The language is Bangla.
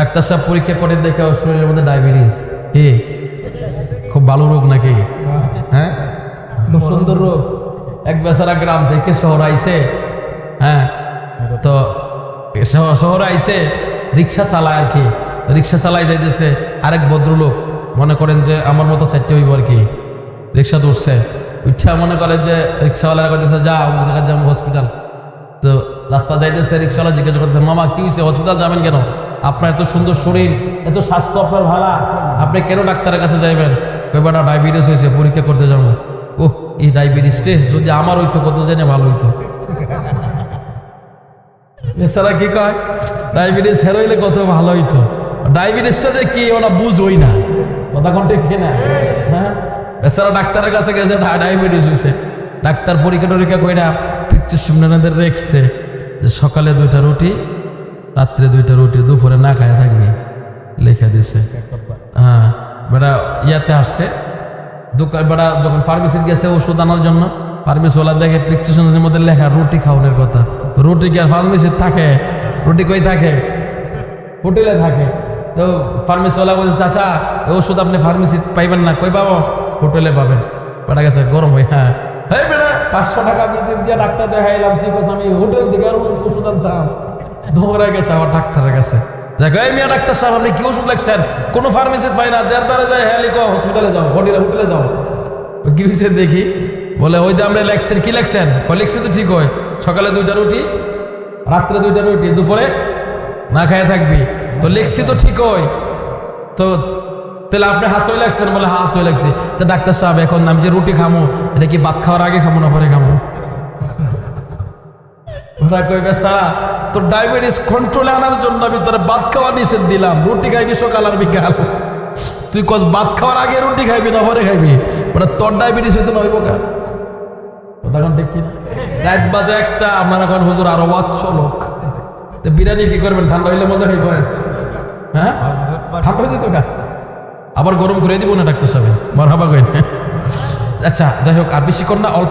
ডাক্তার সাহেব পরীক্ষা করে দেখে ওর শরীরের মধ্যে ডায়াবেটিস। এ খুব ভালো রোগ নাকি? হ্যাঁ? খুব সুন্দর রোগ। এক বেচারা গ্রাম থেকে শহর আইছে হ্যাঁ? তো শহর- আইছে, রিক্সা চালায় আর কি। রিক্সা চালাই যাইতেছে আরেক ভদ্রলোক। মনে করেন যে আমার মতো চারটে হইব আর কি। রিক্সা উঠছে মনে করেন যে রিক্সাওয়ালারা কইতেছে, যা, অমুক জায়গায় যাব হসপিটাল তো রাস্তা যাইতেছে, রিক্সাওয়ালা জিজ্ঞাসা করতেছে, মামা, কি হয়েছে হসপিটাল যাবেন কেন? আপনার এত সুন্দর শরীর, এত স্বাস্থ্য আপনার ভালা, আপনি কেন ডাক্তারের কাছে যাইবেন? ব্যাপারটা ডায়াবেটিস হয়েছে, পরীক্ষা করতে যাব। ওহ এই ডায়াবেটিসটে যদি আমার হইতো, কত জেনে ভালো হইতো। এছাড়া কি কয়? ডায়াবেটিস হেরোইলে কত ভালো হইতো। ডায়াবেটিসটা যে কি, ওরা বুঝই না। কথা কোন ঠিক না? হ্যাঁ? এছাড়া ডাক্তারের কাছে গেছে ডায়াবেটিস হয়েছে ডাক্তার পরীক্ষা টরীক্ষা কইরা প্রেসক্রিপশনের রেখছে। যে সকালে দুইটা রুটি রাত্রে দুইটা রুটি, দুপুরে না খায় থাকবি, লিখে দিছে। হ্যাঁ বেটা ইয়াতে আসছে। দোকান বেটা যখন ফার্মেসিতে গেছে ওষুধ আনার জন্য ফার্মেসিওয়ালা দেখে প্রেসক্রিপশনের মধ্যে লেখা রুটি খাওয়ানোর কথা। তো রুটি কি আর ফার্মেসিতে থাকে? রুটি কই থাকে? হোটেলে থাকে। তো ফার্মেসিওয়ালা বলছে, চাচা ওষুধ আপনি ফার্মেসি পাইবেন না, কই পাবো? হোটেলে পাবেন। বেটা গেছে, গরম হয়ে হ্যাঁ। হ্যাঁ বেটা পাঁচশো টাকা ভিজিট দিয়ে ডাক্তার দেখাইলাম ঠিক আছে আমি? হোটেল থেকে আর ওষুধ আনতাম। ধোমরা গেছে, আবার ডাক্তারের কাছে। এই মিয়া ডাক্তার সাহেব, আপনি কি ওষুধ লাগছেন কোনো ফার্মেসিতে পাই না, যার দ্বারা যায় হ্যাঁ লিখো হসপিটালে যাও হোটেলে হোটেলে যাও। কি হয়েছে দেখি? বলে, ওই যে আমরা লেখছেন, কি লেখছেন? ও লিখছে তো ঠিক হয় সকালে দুইটা রুটি, রাত্রে দুইটা রুটি, দুপুরে না খায় থাকবি। তো লিখছি তো ঠিক হয় তো তাহলে আপনি হাসই লাগছেন বলে হাস হয়ে লাগছে তো ডাক্তার সাহেব, এখন আমি যে রুটি খামো, এটা কি ভাত খাওয়ার আগে খামো না পরে খামো? ওরা কই বেসারা তোর ডায়াবেটিস কন্ট্রোলে আনার জন্য আমি তোর ভাত খাওয়া নিষেধ দিলাম, রুটি খাইবি সকাল আর বিকাল। তুই কস, ভাত খাওয়ার আগে রুটি খাইবি না পরে খাইবি? মানে তোর ডায়াবেটিস হইতো নইব কা? ঠিক কিনা? রাত বাজে একটা আপনার এখন হুজুর আরও বাচ্চ লোক। তো বিরিয়ানি কি করবেন? ঠান্ডা হইলে মজা খাইবেন হ্যাঁ? ঠান্ডা হয়ে যেত কা? আবার গরম করে দিব না ডাক্তার সাহেব? মার হাবা আচ্ছা যাই হোক, আর বেশি না, অল্প